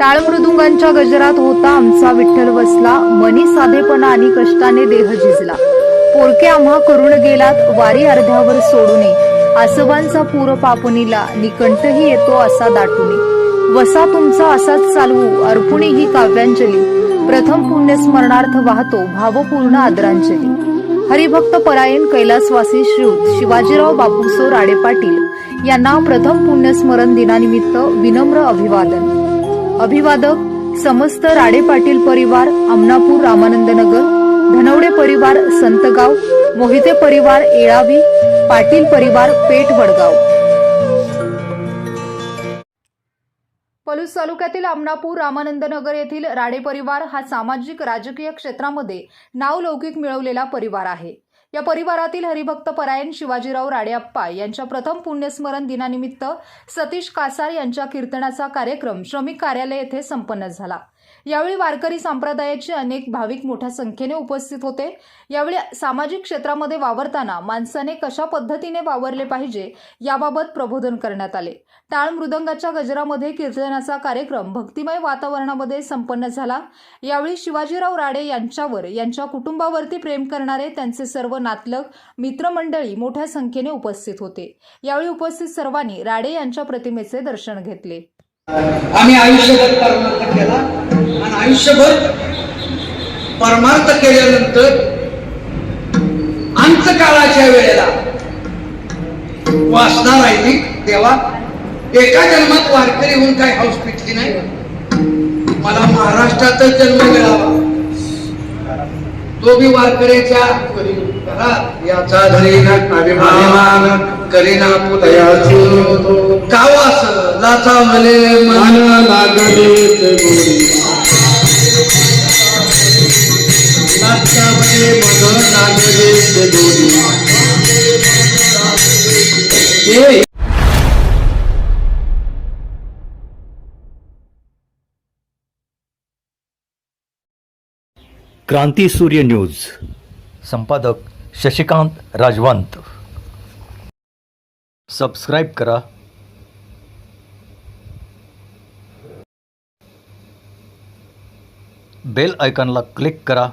टाळमृदुंगांच्या गजरात होता आमचा विठ्ठल बसला. मनी साधेपणा आणि कष्टाने देह झिजला. पोरके आम्हा करून गेलात वारी अर्ध्यावर सोडूने. आसवांचा पूर पापणीला निकंठही येतो असा दाटुनी. वसा तुमचा असाच चालवू अर्पुणी ही काव्यांजली. प्रथम पुण्यस्मरणार्थ वाहतो भावपूर्ण आदरांजली. हरिभक्त परायण कैलासवासी श्रीयुत शिवाजीराव बापूसो राडे पाटील यांना प्रथम पुण्यस्मरण दिनानिमित्त विनम्र अभिवादन. अभिवादक समस्त राडे पाटील परिवार अमनापूर रामानंद नगर धनवडे परिवार संतगाव मोहिते परिवार येळावी पाटील परिवार पेठ वडगाव. पलूस तालुक्यातील अमनापूर रामानंद नगर येथील राडे परिवार हा सामाजिक राजकीय क्षेत्रामध्ये नावलौकिक मिळवलेला परिवार आहे. या परिवारातील हरिभक्त परायण शिवाजीराव राडेअप्पा यांच्या प्रथम पुण्यस्मरण दिनानिमित्त सतीश कासार यांच्या कीर्तनाचा कार्यक्रम श्रमिक कार्यालय येथे संपन्न झाला. यावेळी वारकरी संप्रदायाचे अनेक भाविक मोठ्या संख्येने उपस्थित होते. यावेळी सामाजिक क्षेत्रामध्ये वावरताना माणसाने कशा पद्धतीने वावरले पाहिजे याबाबत प्रबोधन करण्यात आले. टाळ मृदंगाच्या गजरामध्ये कीर्तनाचा कार्यक्रम भक्तिमय वातावरणामध्ये संपन्न झाला. यावेळी शिवाजीराव राडे यांच्यावर यांच्या कुटुंबावरती प्रेम करणारे त्यांचे सर्व नातलग मित्रमंडळी मोठ्या संख्येने उपस्थित होते. यावेळी उपस्थित सर्वांनी राडे यांच्या प्रतिमेचे दर्शन घेतले. आम्ही आयुष्यभर परमार्थ केला. आयुष्यभर परमार्थ केल्यानंतर अंतकाळाच्या वेळेला वासना राहिली तेव्हा एका जन्मात वारकरी होऊन काय हाऊस पिटली नाही? मला महाराष्ट्रातच जन्म मिळावा. तो बी वारकऱ्याच्या याचा धरीना अभिमान करीना पुतयाची गाव असं लाचावले मन. मन क्रांती सूर्य न्यूज़। संपादक शशिकांत राजवंत। सबस्क्राईब करा। बेल आयकॉनला क्लिक करा।